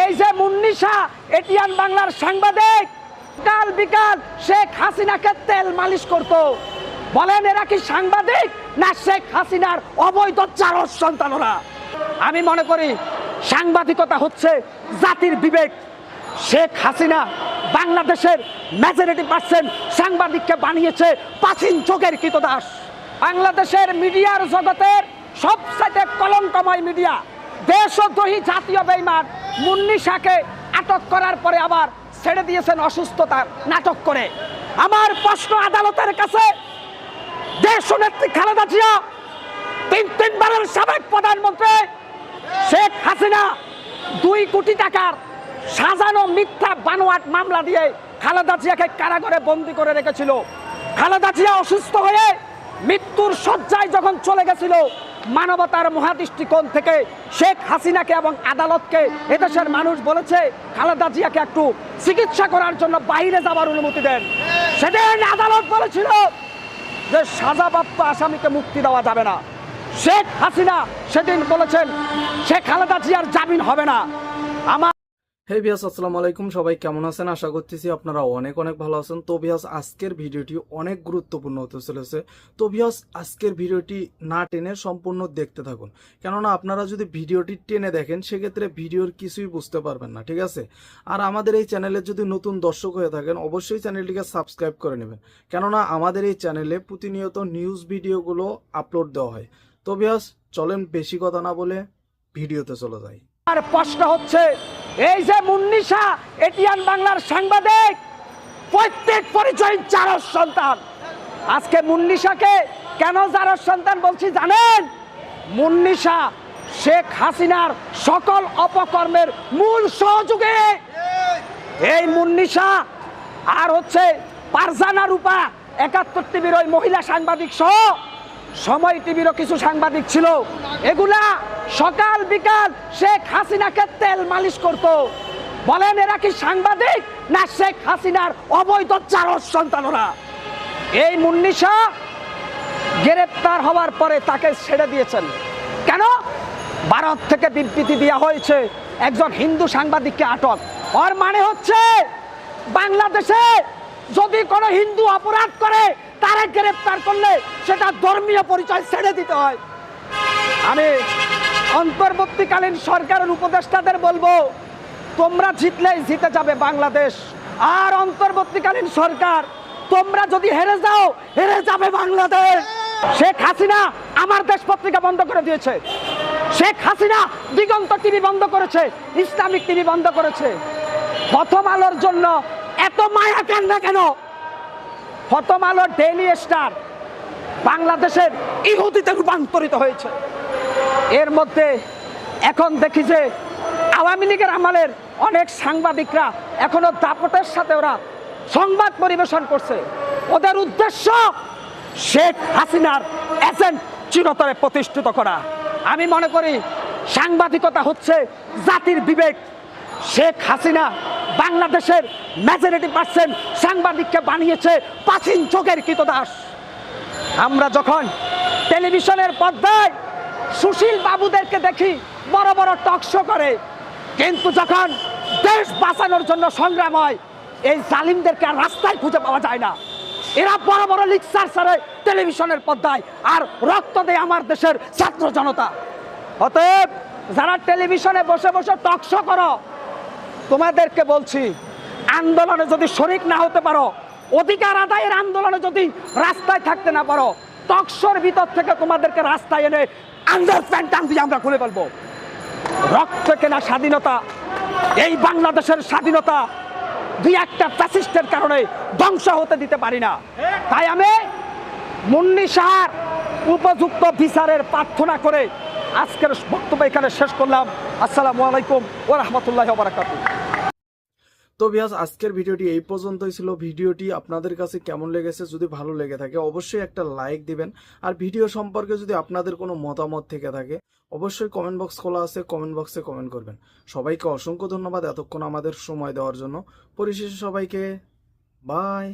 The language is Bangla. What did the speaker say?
এই যে মুন্নিশা এটিয়ান বাংলার সাংবাদিক, কাল বিকাল শেখ হাসিনাকে তেল মালিশ করত। বলেন, এরা কি সাংবাদিক না শেখ হাসিনার অবৈধ চারস সন্তানরা? আমি মনে করি, সাংবাদিকতা হচ্ছে জাতির বিবেক। শেখ হাসিনা বাংলাদেশের মেজরিটি পার্সেন্ট সাংবাদিককে বানিয়েছে প্রাচীন যুগের কৃতদাস। বাংলাদেশের মিডিয়ার জগতের সবসাইতে কলঙ্কময় মিডিয়া, দেশদ্রোহী জাতীয় বেইমান মুন্নি শাহকে আটক করার পরে আবার ছেড়ে দিয়েছেন অসুস্থতার নাটক করে। আমার প্রশ্ন আদালতের কাছে, দেশ নেত্রী খালেদা জিয়া, তিন, তিনবারের সাবেক প্রধানমন্ত্রী শেখ হাসিনা, দুই কোটি টাকার সাজানো মিথ্যা বানোয়াট মামলা দিয়ে খালেদা জিয়াকে কারাগারে বন্দি করে রেখেছিল। খালেদা জিয়া অসুস্থ হয়ে মৃত্যুর শয্যায় যখন চলে গেছিল মানবতার মহাদৃষ্টিকোণ থেকে শেখ হাসিনাকে এবং আদালতকে এদেশের মানুষ বলেছে, খালেদা জিয়াকে একটু চিকিৎসা করার জন্য বাইরে যাবার অনুমতি দেন। সেদিন আদালত বলেছিল যে সাজাপ্রাপ্ত আসামিকে মুক্তি দেওয়া যাবে না। শেখ হাসিনা সেদিন বলেছেন, শেখ খালেদা জিয়ার জামিন হবে না। আমার হে বিয়াস আসসালামু আলাইকুম। সবাই কেমন আছেন? আশা করতেছি আপনারা অনেক অনেক ভালো আছেন। তো বিয়াস আজকের ভিডিওটি অনেক গুরুত্বপূর্ণ হতে চলেছে। তো বিয়াস আজকের ভিডিওটি না টেনে সম্পূর্ণ দেখতে থাকুন। কেননা আপনারা যদি ভিডিওটি টেনে দেখেন, সেক্ষেত্রে ভিডিওর কিছুই বুঝতে পারবেন না, ঠিক আছে? আর আমাদের এই চ্যানেলে যদি নতুন দর্শক হয়ে থাকেন, অবশ্যই চ্যানেলটিকে সাবস্ক্রাইব করে নেবেন। কেননা আমাদের এই চ্যানেলে প্রতিনিয়ত নিউজ ভিডিওগুলো আপলোড দেওয়া হয়। তো বিয়াস চলেন বেশি কথা না বলে ভিডিওতে চলে যাই। আর প্রশ্ন হচ্ছে এই যে মুন্নিশা এটিয়ান বাংলার সাংবাদিক, প্রত্যেক পরিচয় চারস সন্তান। আজকে মুন্নিশাকে কেন চারস সন্তান বলছি জানেন? মুন্নিশা শেখ হাসিনার সকল অপকর্মের মূল সহযোগে। এই মুন্নিশা আর হচ্ছে পারজানা রূপা, একাত্তর টিভির ওই মহিলা সাংবাদিক সহ সময় টিভিরও কিছু সাংবাদিক ছিল। এগুলা সকাল বিকাল শেখ হাসিনাকে তেল মালিশ করত। বলেন, এরা কি সাংবাদিক না শেখ হাসিনার অবৈধ চারস সন্তানরা? এই মুন্নিশা গ্রেপ্তার হওয়ার পরে তাকে ছেড়ে দিয়েছেন। কেন? ভারত থেকে বিবৃতি দেওয়া হয়েছে, একজন হিন্দু সাংবাদিককে আটক। ওর মানে হচ্ছে বাংলাদেশে যদি কোনো হিন্দু অপরাধ করে, তারা গ্রেপ্তার করলে সেটা ধর্মীয় পরিচয় ছেড়ে দিতে হয়। আমি অন্তর্বর্তীকালীন সরকারের উপদেষ্টাদের বলব, তোমরা জিতলেই জিতে যাবে বাংলাদেশ। আর অন্তর্বর্তীকালীন সরকার, তোমরা যদি হেরে যাও, হেরে যাবে বাংলাদেশ। শেখ হাসিনা আমার দেশ পত্রিকা বন্ধ করে দিয়েছে। শেখ হাসিনা দিগন্ত টিভি বন্ধ করেছে, ইসলামিক টিভি বন্ধ করেছে। প্রথম আলোর জন্য এত মায়া কেন কান্না কেন? প্রথম আলোর ডেইলি স্টার বাংলাদেশের ইহুদিতে রূপান্তরিত হয়েছে। এর মধ্যে এখন দেখি যে আওয়ামী লীগের আমলের অনেক সাংবাদিকরা এখনও দাপটের সাথে ওরা সংবাদ পরিবেশন করছে। ওদের উদ্দেশ্য শেখ হাসিনার এজেন্ট চিরতরে প্রতিষ্ঠিত করা। আমি মনে করি সাংবাদিকতা হচ্ছে জাতির বিবেক শেখ হাসিনা বাংলাদেশের মেজরিটি পার্সেন্ট সাংবাদিককে বানিয়েছে প্রাচীন যুগের কৃতদাস। আমরা যখন টেলিভিশনের পর্দায় সুশীল বাবুদেরকে দেখি, বড় বড় টকশো করে, কিন্তু যখন দেশ বাঁচানোর জন্য সংগ্রাম হয়, এই জালিমদেরকে আর রাস্তায় খুঁজে পাওয়া যায় না। এরা বড় বড় লিকচার সারে টেলিভিশনের পর্দায়, আর রক্ত দেয় আমার দেশের ছাত্র জনতা। অতএব যারা টেলিভিশনে বসে বসে টকশো করো তোমাদেরকে বলছি, আন্দোলনে যদি শরিক না হতে পারো, অধিকার আদায়ের আন্দোলনে যদি রাস্তায় থাকতে না পারো তকসর ভিতর থেকে তোমাদেরকে রাস্তায় এনে আন্ডার প্যান্টান দিয়ে আমরা খুলে ফেলব। রক্ত কেনা স্বাধীনতা, এই বাংলাদেশের স্বাধীনতা দুই একটা ফ্যাসিস্টের কারণে ধ্বংস হতে দিতে পারি না। তাই আমি মুন্নি সাহার উপযুক্ত বিচারের প্রার্থনা করে আজকের বক্তব্য এখানে শেষ করলাম। আসসালামু আলাইকুম ও রহমতুল্লাহ তো বিহাস আজকের ভিডিওটি এই পর্যন্তই ছিল। ভিডিওটি আপনাদের কাছে কেমন লেগেছে যদি ভালো লেগে থাকে, অবশ্যই একটা লাইক দিবেন। আর ভিডিও সম্পর্কে যদি আপনাদের কোনো মতামত থেকে থাকে, অবশ্যই কমেন্ট বক্স খোলা আছে কমেন্ট বক্সে কমেন্ট করবেন। সবাইকে অসংখ্য ধন্যবাদ এতক্ষণ আমাদের সময় দেওয়ার জন্য। পরিশেষে সবাইকে বাই